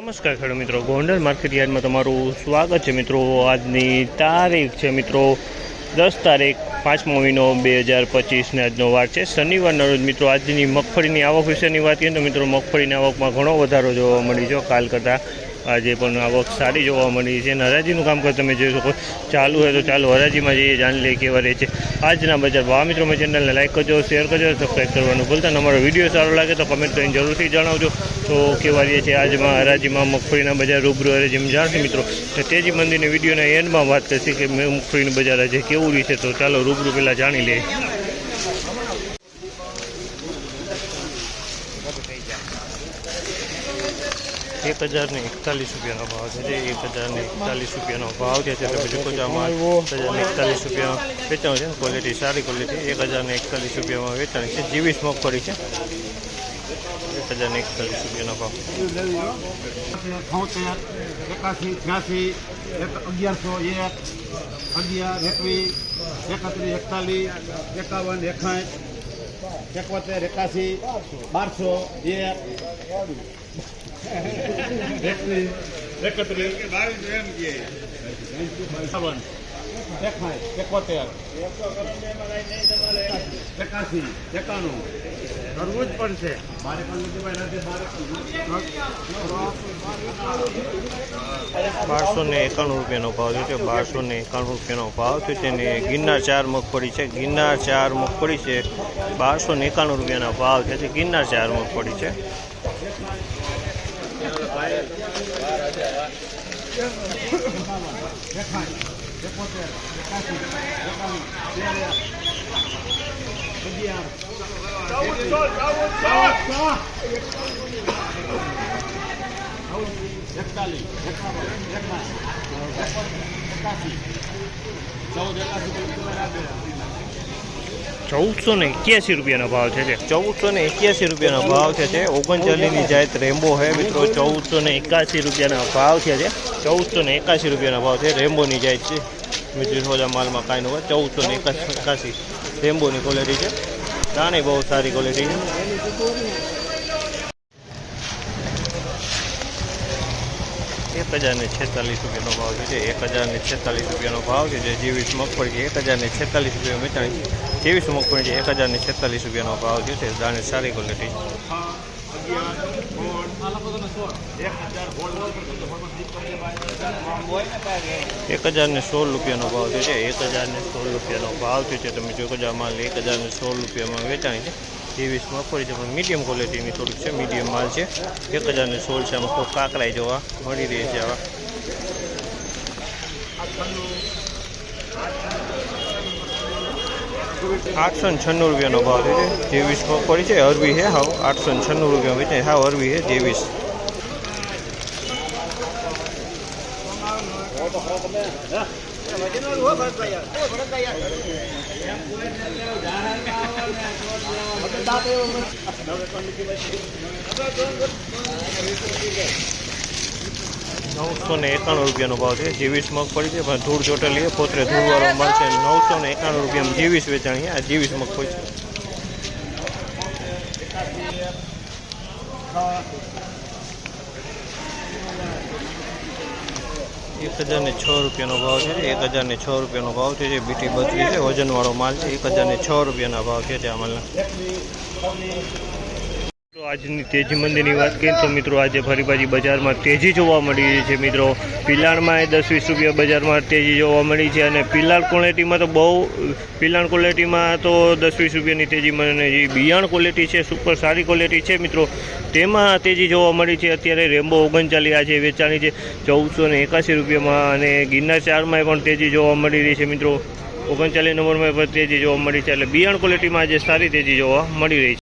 નમસ્કાર ખેડૂત મિત્રો. ગોંડલ માર્કેટ યાર્ડમાં તમારું સ્વાગત છે મિત્રો. આજની તારીખ છે મિત્રો દસ તારીખ પાંચમો મહિનો બે હજાર પચીસને આજનો વાર છે. શનિવારના રોજ મિત્રો આજની મગફળીની આવક વિશેની વાત કરીએ તો મિત્રો મગફળીની આવકમાં ઘણો વધારો જોવા મળી છે કાલ કરતાં આજે પણ આવક સારી જોવા મળી છે. અને હરાજીનું કામકાજ તમે જોઈ શકો. ચાલુ હોય તો ચાલુ હરાજીમાં જઈએ, જાણી લઈએ કેવા રહે છે. આજના બજાર ભાવ મિત્રો મેં ચેનલને લાઈક કરજો શેર કરજો સબસ્ક્રાઈબ કરવાનું ભૂલતા અમારો વીડિયો સારો લાગે તો કમેન્ટ કરીને જરૂરથી જણાવજો. તો કેવા રહીએ છે આજમાં હરાજીમાં મગફળીના બજાર રૂબરૂ હરાજીમાં જાણશે મિત્રો. તેજી મંદિરની વિડીયોના એન્ડમાં વાત કરશે કે મગફળીનું બજાર આજે કેવું રીતે તો ચાલો રૂબરૂ પહેલાં જાણી લઈએ. એક હજાર ને એકતાલીસ રૂપિયાનો ભાવ છે જે એક હજાર ને એકતાલીસ રૂપિયાનો ભાવ છે. તમે જોકો છો આમાં એક હજાર ને એકતાલીસ રૂપિયા વેચાણ છે. ક્વોલિટી સારી ક્વોલિટી એક હજાર ને એકતાલીસ રૂપિયામાં વેચાણ છે. જીવીસ મગફળી છે. એક હજાર ને એકતાલીસ રૂપિયાનો ભાવ. એકાસી એક અગિયારસો એક અગિયાર એકવીસ એકત્રીસ એકતાલીસ એકાવન એકાઠ એકાસી બારસો એક એકત્રીસ એકત્રીસ એકોતેર. એકાસી એકાણું. કરવું જ પડશે. મારે બારસો ને એકાણું રૂપિયાનો ભાવ છે. બારસો ને એકાણું રૂપિયાનો ભાવ છે તેને ગિરનાર ચાર મગફળી છે. ગિરનાર ચાર મગફળી છે. બારસો ને એકાણું રૂપિયાના ભાવ છે. તે ગિરનાર ચાર મગફળી છે. એકતાલીસ એકાવન એકાસી ચૌદ એકાસી ચૌદસો ને એક્યાસી રૂપિયાનો ભાવ છે તે ચૌદસો ને એક્યાસી રૂપિયાનો ભાવ છે તે ઓગણચાલીસની જાત રેમ્બો છે મિત્રો. ચૌદસો ને એકાસી રૂપિયાના ભાવ છે તે ચૌદસો ને એકાસી રૂપિયાના ભાવ છે. રેમ્બોની જાત છે. મિત્રો સોજા માલમાં કાંઈ ન હોય ચૌદસો ને એકાસી એકાસી રેમ્બોની ક્વોલિટી છે. દાણે બહુ સારી ક્વોલિટી છે. એક હજાર ને છેતાલીસ રૂપિયાનો ભાવ છે જે. એક હજાર ને છેતાલીસ રૂપિયાનો ભાવ છે જે. જીવીસ મગફળી છે. એક હજાર ને છેતાલીસ રૂપિયા વેચાણી છે જેવીસ મગફળી છે? એક હજાર ને છેતાલીસ રૂપિયાનો ભાવ છે. તે દાણે સારી ક્વોલિટી એક હજાર ને સોળ રૂપિયાનો ભાવ છે. એક હજાર ને સોળ રૂપિયાનો ભાવ છે. તમે જોઈ હજાર માલ એક હજાર ને સોળ રૂપિયામાં વેચાણી છે. જેવીસ મગફળી છે? પણ મીડિયમ ક્વોલિટીની થોડીક છે. મીડિયમ માલ છે. એક હજાર ને સોળ છે. આમાં થોડું કાકરાઈ જોવા મળી રહી છે આવા. આઠસો ને છન્નું રૂપિયાનો ભાવ છે. જેવીસ મગફળી છે. અરવી છે. હાવ આઠસો ને છન્નું રૂપિયા વેચાય હાવ અરવી છે. જેવીસ. નવસો ને એકાણું રૂપિયાનો ભાવ છે. જીવીસ મગફળી છે. પણ ધૂળ ચોટેલી પોતરે ધૂળવાળો માલ છે. નવસો ને એકાણું રૂપિયામાં જીવીસ વેચાણી આ જીવીસ મગફળી છે. એક હજાર ને છ રૂપિયાનો ભાવ છે. એક હજાર ને છ રૂપિયાનો ભાવ છે. જે બીટી બત્રી છે, વજનવાળો માલ છે. એક હજાર ને છ રૂપિયાના ભાવ છે આ માલના. મિત્રો, આજની તેજી મંદીની વાત કરીએ તો મિત્રો, આજે ફરી પાછી બજારમાં તેજી જોવા મળી રહી છે મિત્રો. પિલાણમાં દસ વીસ રૂપિયા બજારમાં તેજી જોવા મળી છે અને પિલાણ ક્વોલિટીમાં તો બહુ, પિલાણ ક્વોલિટીમાં તો દસ વીસ રૂપિયાની તેજી મને જે બિયાણ ક્વોલિટી છે, સુપર સારી ક્વોલિટી છે મિત્રો. તેમાં તેજી જોવા મળી છે, અત્યારે રેમ્બો ઓગણચાલીસ આજે વેચાણી છે, ચૌદસો ને એકાસી રૂપિયામાં અને ગિરનાર ચારમાં પણ તેજી જોવા મળી રહી છે મિત્રો. ઓગણચાલીસ નંબરમાં પણ તેજી જોવા મળી છે, એટલે બિયાણ ક્વોલિટીમાં આજે સારી તેજી જોવા મળી રહી છે.